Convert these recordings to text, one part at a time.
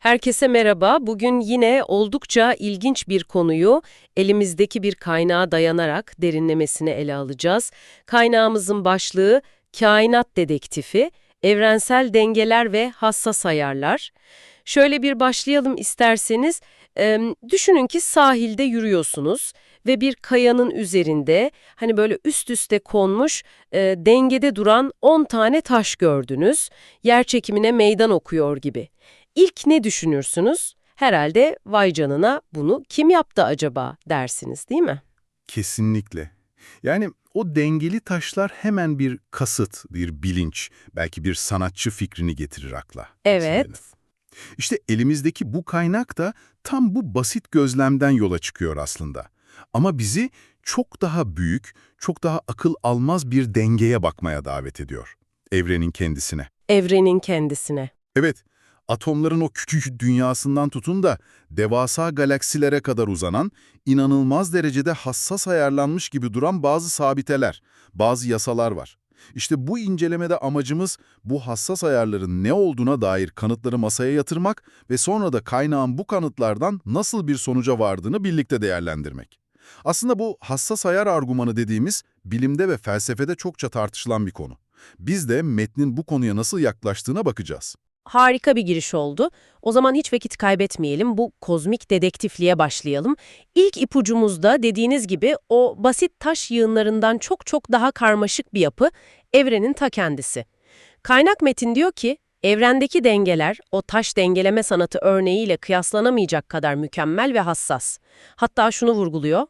Herkese merhaba. Bugün yine oldukça ilginç bir konuyu elimizdeki bir kaynağa dayanarak derinlemesine ele alacağız. Kaynağımızın başlığı Kainat Dedektifi, Evrensel Dengeler ve Hassas Ayarlar. Şöyle bir başlayalım isterseniz. Ee, düşünün ki sahilde yürüyorsunuz ve bir kayanın üzerinde hani böyle üst üste konmuş e, dengede duran 10 tane taş gördünüz. Yer çekimine meydan okuyor gibi. İlk ne düşünürsünüz? Herhalde vay canına bunu kim yaptı acaba dersiniz değil mi? Kesinlikle. Yani o dengeli taşlar hemen bir kasıt, bir bilinç, belki bir sanatçı fikrini getirir akla. Evet. aslında. İşte elimizdeki bu kaynak da tam bu basit gözlemden yola çıkıyor aslında. Ama bizi çok daha büyük, çok daha akıl almaz bir dengeye bakmaya davet ediyor. Evrenin kendisine. Evrenin kendisine. Evet, atomların o küçücük dünyasından tutun da devasa galaksilere kadar uzanan, inanılmaz derecede hassas ayarlanmış gibi duran bazı sabiteler, bazı yasalar var. İşte bu incelemede amacımız bu hassas ayarların ne olduğuna dair kanıtları masaya yatırmak ve sonra da kaynağın bu kanıtlardan nasıl bir sonuca vardığını birlikte değerlendirmek. Aslında bu hassas ayar argümanı dediğimiz bilimde ve felsefede çokça tartışılan bir konu. Biz de metnin bu konuya nasıl yaklaştığına bakacağız. Harika bir giriş oldu. O zaman hiç vakit kaybetmeyelim. Bu kozmik dedektifliğe başlayalım. İlk ipucumuzda dediğiniz gibi o basit taş yığınlarından çok çok daha karmaşık bir yapı, evrenin ta kendisi. Kaynak metin diyor ki, evrendeki dengeler o taş dengeleme sanatı örneğiyle kıyaslanamayacak kadar mükemmel ve hassas. Hatta şunu vurguluyor,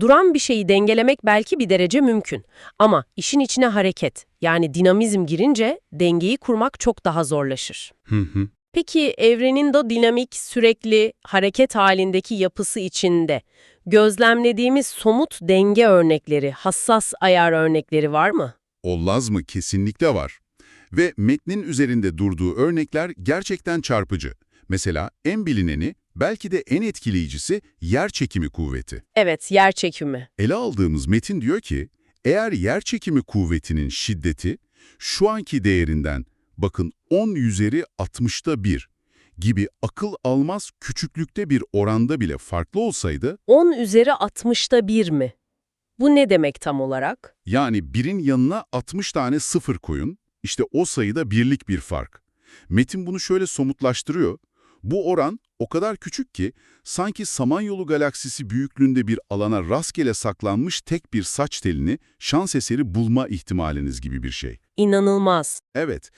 duran bir şeyi dengelemek belki bir derece mümkün. Ama işin içine hareket, yani dinamizm girince dengeyi kurmak çok daha zorlaşır. Hı hı. Peki evrenin de dinamik, sürekli hareket halindeki yapısı içinde gözlemlediğimiz somut denge örnekleri, hassas ayar örnekleri var mı? Olmaz mı? Kesinlikle var. Ve metnin üzerinde durduğu örnekler gerçekten çarpıcı. Mesela en bilineni, belki de en etkileyicisi yer çekimi kuvveti. Evet, yer çekimi. Ele aldığımız metin diyor ki, eğer yer çekimi kuvvetinin şiddeti şu anki değerinden, bakın 10 üzeri 60'ta 1 gibi akıl almaz küçüklükte bir oranda bile farklı olsaydı, 10 üzeri 60'ta 1 mi? Bu ne demek tam olarak? Yani birin yanına 60 tane sıfır koyun, işte o sayıda birlik bir fark. Metin bunu şöyle somutlaştırıyor. Bu oran o kadar küçük ki sanki Samanyolu galaksisi büyüklüğünde bir alana rastgele saklanmış tek bir saç telini şans eseri bulma ihtimaliniz gibi bir şey. İnanılmaz. Evet,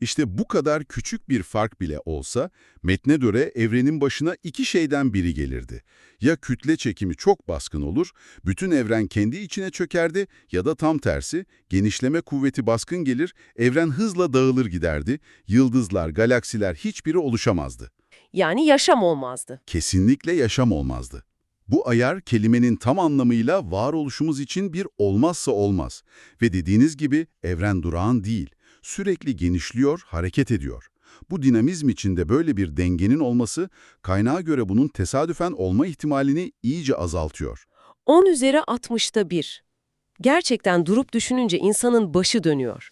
işte bu kadar küçük bir fark bile olsa metne göre evrenin başına iki şeyden biri gelirdi. Ya kütle çekimi çok baskın olur, bütün evren kendi içine çökerdi ya da tam tersi, genişleme kuvveti baskın gelir, evren hızla dağılır giderdi, yıldızlar, galaksiler hiçbiri oluşamazdı. Yani yaşam olmazdı. Kesinlikle yaşam olmazdı. Bu ayar kelimenin tam anlamıyla varoluşumuz için bir olmazsa olmaz. Ve dediğiniz gibi evren durağan değil, sürekli genişliyor, hareket ediyor. Bu dinamizm içinde böyle bir dengenin olması, kaynağa göre bunun tesadüfen olma ihtimalini iyice azaltıyor. 10 üzeri 60'ta 1. Gerçekten durup düşününce insanın başı dönüyor.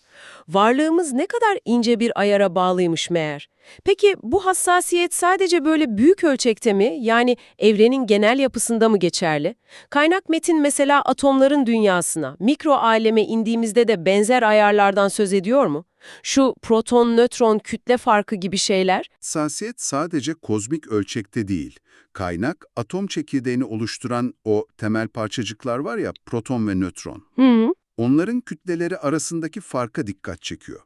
Varlığımız ne kadar ince bir ayara bağlıymış meğer. Peki bu hassasiyet sadece böyle büyük ölçekte mi, yani evrenin genel yapısında mı geçerli? Kaynak metin mesela atomların dünyasına, mikro aleme indiğimizde de benzer ayarlardan söz ediyor mu? Şu proton-nötron kütle farkı gibi şeyler? Hassasiyet sadece kozmik ölçekte değil. Kaynak, atom çekirdeğini oluşturan o temel parçacıklar var ya, proton ve nötron. Hı, Onların kütleleri arasındaki farka dikkat çekiyor.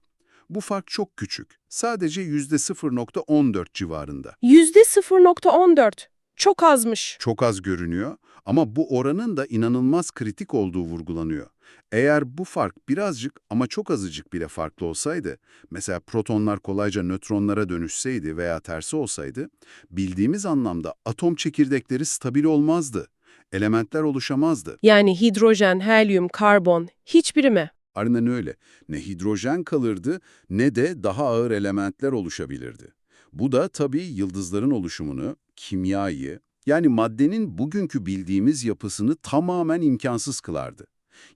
Bu fark çok küçük. Sadece %0.14 civarında. yüzde 0.14. Çok azmış. Çok az görünüyor ama bu oranın da inanılmaz kritik olduğu vurgulanıyor. Eğer bu fark birazcık ama çok azıcık bile farklı olsaydı, mesela protonlar kolayca nötronlara dönüşseydi veya tersi olsaydı, bildiğimiz anlamda atom çekirdekleri stabil olmazdı. Elementler oluşamazdı. Yani hidrojen, helyum, karbon hiçbiri mi? Aynen öyle. Ne hidrojen kalırdı ne de daha ağır elementler oluşabilirdi. Bu da tabii yıldızların oluşumunu, kimyayı, yani maddenin bugünkü bildiğimiz yapısını tamamen imkansız kılardı.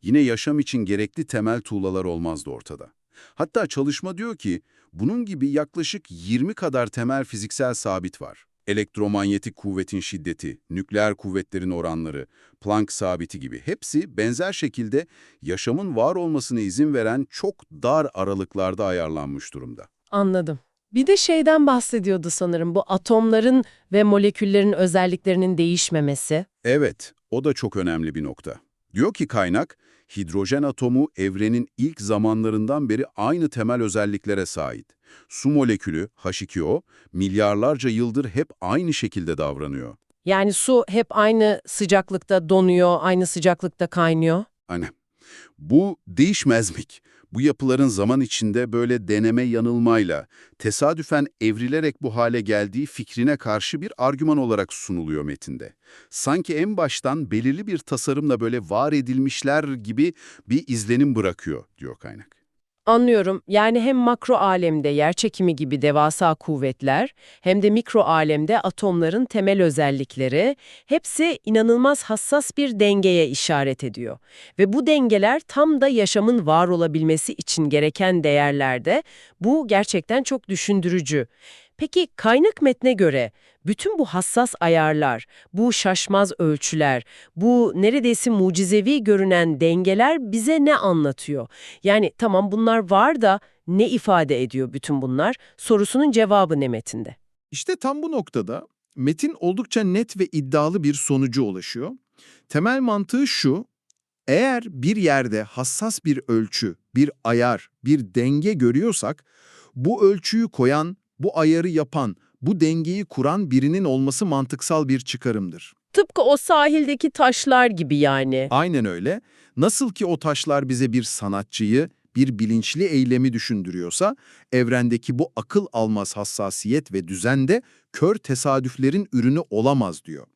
Yine yaşam için gerekli temel tuğlalar olmazdı ortada. Hatta çalışma diyor ki, Bunun gibi yaklaşık 20 kadar temel fiziksel sabit var. Elektromanyetik kuvvetin şiddeti, nükleer kuvvetlerin oranları, Planck sabiti gibi hepsi benzer şekilde yaşamın var olmasına izin veren çok dar aralıklarda ayarlanmış durumda. Anladım. Bir de şeyden bahsediyordu sanırım bu atomların ve moleküllerin özelliklerinin değişmemesi. Evet, o da çok önemli bir nokta. Diyor ki kaynak, hidrojen atomu evrenin ilk zamanlarından beri aynı temel özelliklere sahip. Su molekülü, H2O, milyarlarca yıldır hep aynı şekilde davranıyor. Yani su hep aynı sıcaklıkta donuyor, aynı sıcaklıkta kaynıyor. Hani bu değişmezlik. Bu yapıların zaman içinde böyle deneme yanılmayla, tesadüfen evrilerek bu hale geldiği fikrine karşı bir argüman olarak sunuluyor metinde. Sanki en baştan belirli bir tasarımla böyle var edilmişler gibi bir izlenim bırakıyor, diyor kaynak. Anlıyorum. Yani hem makro alemde yerçekimi gibi devasa kuvvetler hem de mikro alemde atomların temel özellikleri hepsi inanılmaz hassas bir dengeye işaret ediyor. Ve bu dengeler tam da yaşamın var olabilmesi için gereken değerlerde bu gerçekten çok düşündürücü. Peki kaynak metne göre bütün bu hassas ayarlar, bu şaşmaz ölçüler, bu neredeyse mucizevi görünen dengeler bize ne anlatıyor? Yani tamam bunlar var da ne ifade ediyor bütün bunlar? Sorusunun cevabı ne metinde? İşte tam bu noktada metin oldukça net ve iddialı bir sonuca ulaşıyor. Temel mantığı şu, eğer bir yerde hassas bir ölçü, bir ayar, bir denge görüyorsak, bu ölçüyü koyan, bu ayarı yapan, bu dengeyi kuran birinin olması mantıksal bir çıkarımdır. Tıpkı o sahildeki taşlar gibi yani. Aynen öyle. Nasıl ki o taşlar bize bir sanatçıyı, bir bilinçli eylemi düşündürüyorsa, evrendeki bu akıl almaz hassasiyet ve düzen de kör tesadüflerin ürünü olamaz diyor.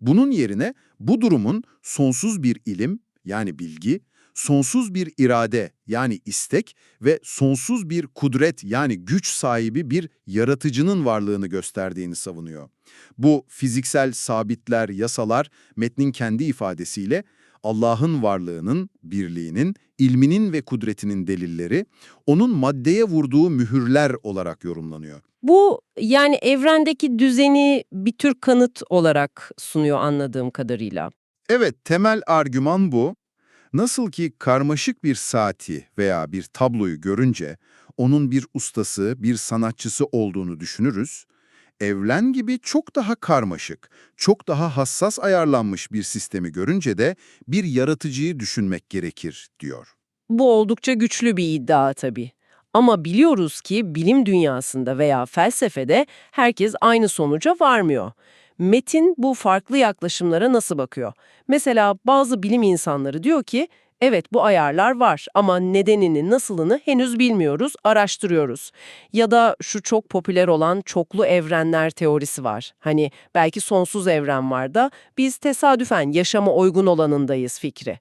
Bunun yerine bu durumun sonsuz bir ilim, yani bilgi, sonsuz bir irade, yani istek ve sonsuz bir kudret, yani güç sahibi bir yaratıcının varlığını gösterdiğini savunuyor. Bu fiziksel sabitler, yasalar metnin kendi ifadesiyle Allah'ın varlığının, birliğinin, ilminin ve kudretinin delilleri, onun maddeye vurduğu mühürler olarak yorumlanıyor. Bu yani evrendeki düzeni bir tür kanıt olarak sunuyor anladığım kadarıyla. Evet, temel argüman bu. Nasıl ki karmaşık bir saati veya bir tabloyu görünce onun bir ustası, bir sanatçısı olduğunu düşünürüz, evren gibi çok daha karmaşık, çok daha hassas ayarlanmış bir sistemi görünce de bir yaratıcıyı düşünmek gerekir, diyor. Bu oldukça güçlü bir iddia tabii. Ama biliyoruz ki bilim dünyasında veya felsefede herkes aynı sonuca varmıyor. Metin bu farklı yaklaşımlara nasıl bakıyor? Mesela bazı bilim insanları diyor ki, evet bu ayarlar var ama nedenini, nasılını henüz bilmiyoruz, araştırıyoruz. Ya da şu çok popüler olan çoklu evrenler teorisi var. Hani belki sonsuz evren var da biz tesadüfen yaşama uygun olanındayız fikri.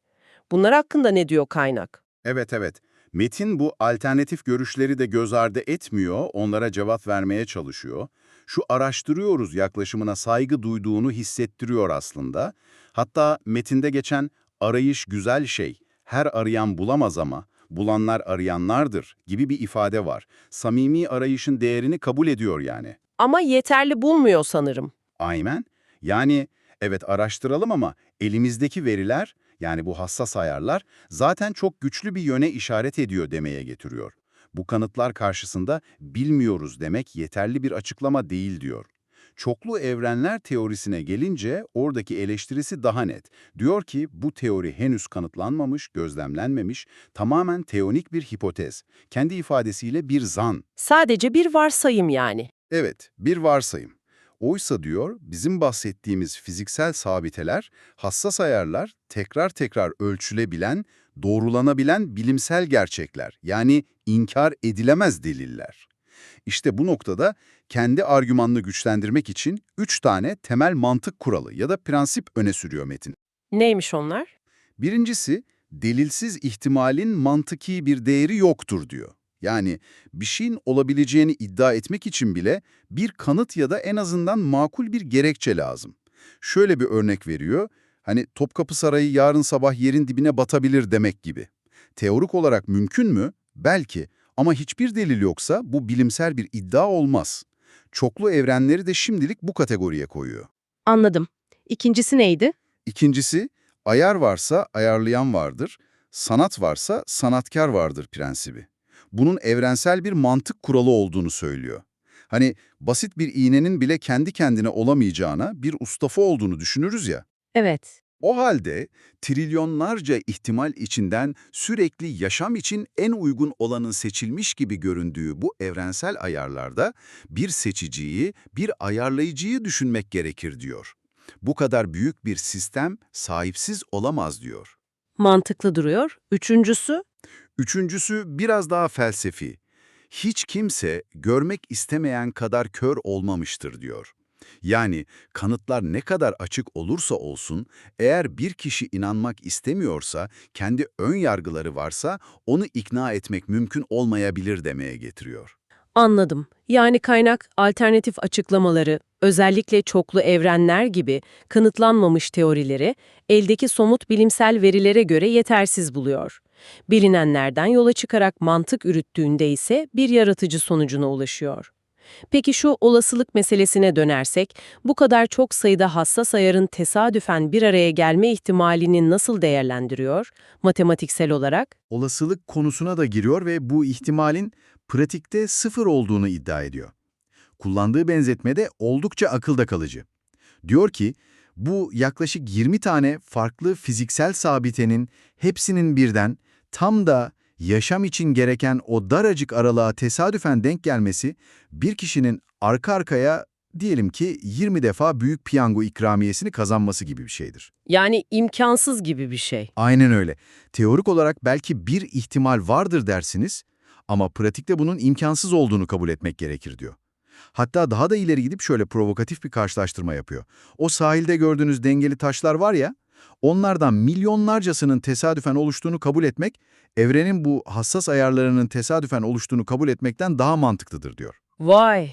Bunlar hakkında ne diyor kaynak? Evet evet. Metin bu alternatif görüşleri de göz ardı etmiyor, onlara cevap vermeye çalışıyor. Şu araştırıyoruz yaklaşımına saygı duyduğunu hissettiriyor aslında. Hatta metinde geçen arayış güzel şey, her arayan bulamaz ama bulanlar arayanlardır gibi bir ifade var. Samimi arayışın değerini kabul ediyor yani. Ama yeterli bulmuyor sanırım. Aynen. Yani evet araştıralım ama elimizdeki veriler yani bu hassas ayarlar zaten çok güçlü bir yöne işaret ediyor demeye getiriyor. Bu kanıtlar karşısında bilmiyoruz demek yeterli bir açıklama değil diyor. Çoklu evrenler teorisine gelince oradaki eleştirisi daha net. Diyor ki bu teori henüz kanıtlanmamış, gözlemlenmemiş, tamamen teonik bir hipotez. Kendi ifadesiyle bir zan. Sadece bir varsayım yani. Evet, bir varsayım. Oysa diyor, bizim bahsettiğimiz fiziksel sabiteler, hassas ayarlar, tekrar tekrar ölçülebilen, doğrulanabilen bilimsel gerçekler, yani inkar edilemez deliller. İşte bu noktada kendi argümanını güçlendirmek için üç tane temel mantık kuralı ya da prensip öne sürüyor Metin. Neymiş onlar? Birincisi, delilsiz ihtimalin mantıki bir değeri yoktur diyor. Yani bir şeyin olabileceğini iddia etmek için bile bir kanıt ya da en azından makul bir gerekçe lazım. Şöyle bir örnek veriyor, hani Topkapı Sarayı yarın sabah yerin dibine batabilir demek gibi. Teorik olarak mümkün mü? Belki Ama hiçbir delil yoksa bu bilimsel bir iddia olmaz. Çoklu evrenleri de şimdilik bu kategoriye koyuyor. Anladım. İkincisi neydi? İkincisi, ayar varsa ayarlayan vardır, sanat varsa sanatkar vardır prensibi. Bunun evrensel bir mantık kuralı olduğunu söylüyor. Hani basit bir iğnenin bile kendi kendine olamayacağına bir ustafı olduğunu düşünürüz ya. Evet. O halde trilyonlarca ihtimal içinden sürekli yaşam için en uygun olanın seçilmiş gibi göründüğü bu evrensel ayarlarda bir seçiciyi, bir ayarlayıcıyı düşünmek gerekir diyor. Bu kadar büyük bir sistem sahipsiz olamaz diyor. Mantıklı duruyor. Üçüncüsü? Üçüncüsü biraz daha felsefi. Hiç kimse görmek istemeyen kadar kör olmamıştır diyor. Yani kanıtlar ne kadar açık olursa olsun, eğer bir kişi inanmak istemiyorsa, kendi ön yargıları varsa onu ikna etmek mümkün olmayabilir demeye getiriyor. Anladım. Yani kaynak alternatif açıklamaları, özellikle çoklu evrenler gibi kanıtlanmamış teorileri eldeki somut bilimsel verilere göre yetersiz buluyor. Bilinenlerden yola çıkarak mantık ürüttüğünde ise bir yaratıcı sonucuna ulaşıyor. Peki şu olasılık meselesine dönersek, bu kadar çok sayıda hassas ayarın tesadüfen bir araya gelme ihtimalini nasıl değerlendiriyor, matematiksel olarak? Olasılık konusuna da giriyor ve bu ihtimalin pratikte sıfır olduğunu iddia ediyor. Kullandığı benzetme de oldukça akılda kalıcı. Diyor ki, bu yaklaşık 20 tane farklı fiziksel sabitenin hepsinin birden tam da yaşam için gereken o daracık aralığa tesadüfen denk gelmesi, bir kişinin arka arkaya diyelim ki 20 defa büyük piyango ikramiyesini kazanması gibi bir şeydir. Yani imkansız gibi bir şey. Aynen öyle. Teorik olarak belki bir ihtimal vardır dersiniz ama pratikte bunun imkansız olduğunu kabul etmek gerekir diyor. Hatta daha da ileri gidip şöyle provokatif bir karşılaştırma yapıyor. O sahilde gördüğünüz dengeli taşlar var ya, onlardan milyonlarcasının tesadüfen oluştuğunu kabul etmek, evrenin bu hassas ayarlarının tesadüfen oluştuğunu kabul etmekten daha mantıklıdır diyor. Vay!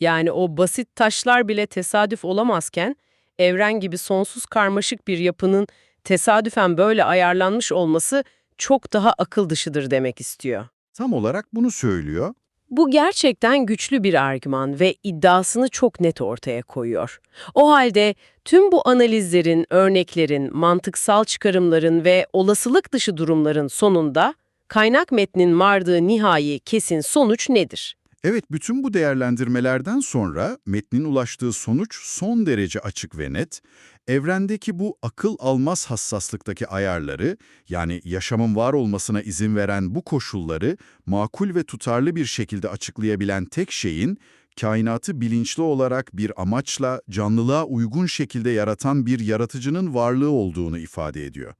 Yani o basit taşlar bile tesadüf olamazken, evren gibi sonsuz karmaşık bir yapının tesadüfen böyle ayarlanmış olması çok daha akıl dışıdır demek istiyor. Tam olarak bunu söylüyor. Bu gerçekten güçlü bir argüman ve iddiasını çok net ortaya koyuyor. O halde tüm bu analizlerin, örneklerin, mantıksal çıkarımların ve olasılık dışı durumların sonunda kaynak metnin vardığı nihai kesin sonuç nedir? Evet, bütün bu değerlendirmelerden sonra metnin ulaştığı sonuç son derece açık ve net. Evrendeki bu akıl almaz hassaslıktaki ayarları, yani yaşamın var olmasına izin veren bu koşulları makul ve tutarlı bir şekilde açıklayabilen tek şeyin, kainatı bilinçli olarak bir amaçla canlılığa uygun şekilde yaratan bir yaratıcının varlığı olduğunu ifade ediyor.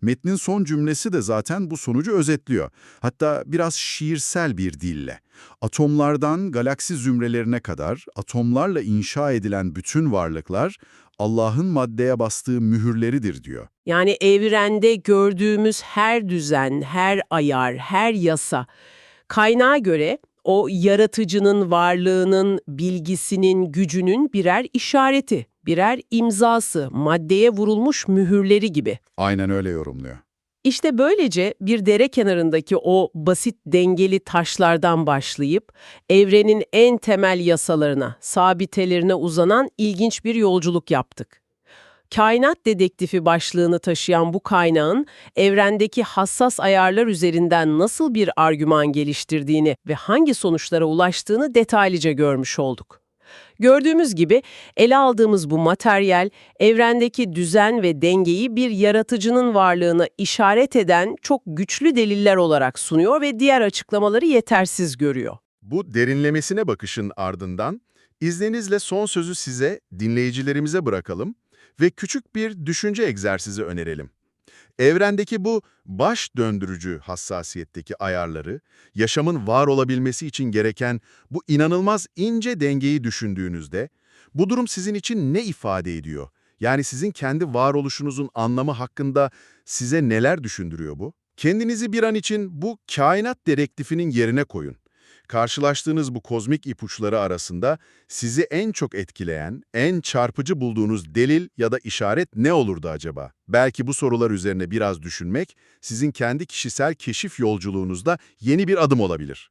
Metnin son cümlesi de zaten bu sonucu özetliyor. Hatta biraz şiirsel bir dille. Atomlardan galaksi zümrelerine kadar atomlarla inşa edilen bütün varlıklar Allah'ın maddeye bastığı mühürleridir diyor. Yani evrende gördüğümüz her düzen, her ayar, her yasa kaynağa göre o yaratıcının varlığının, bilgisinin, gücünün birer işareti, birer imzası, maddeye vurulmuş mühürleri gibi. Aynen öyle yorumluyor. İşte böylece bir dere kenarındaki o basit dengeli taşlardan başlayıp evrenin en temel yasalarına, sabitelerine uzanan ilginç bir yolculuk yaptık. Kainat dedektifi başlığını taşıyan bu kaynağın evrendeki hassas ayarlar üzerinden nasıl bir argüman geliştirdiğini ve hangi sonuçlara ulaştığını detaylıca görmüş olduk. Gördüğümüz gibi ele aldığımız bu materyal, evrendeki düzen ve dengeyi bir yaratıcının varlığına işaret eden çok güçlü deliller olarak sunuyor ve diğer açıklamaları yetersiz görüyor. Bu derinlemesine bakışın ardından izninizle son sözü size, dinleyicilerimize bırakalım ve küçük bir düşünce egzersizi önerelim. Evrendeki bu baş döndürücü hassasiyetteki ayarları, yaşamın var olabilmesi için gereken bu inanılmaz ince dengeyi düşündüğünüzde, bu durum sizin için ne ifade ediyor? Yani sizin kendi varoluşunuzun anlamı hakkında size neler düşündürüyor bu? Kendinizi bir an için bu kainat dedektifinin yerine koyun. Karşılaştığınız bu kozmik ipuçları arasında sizi en çok etkileyen, en çarpıcı bulduğunuz delil ya da işaret ne olurdu acaba? Belki bu sorular üzerine biraz düşünmek, sizin kendi kişisel keşif yolculuğunuzda yeni bir adım olabilir.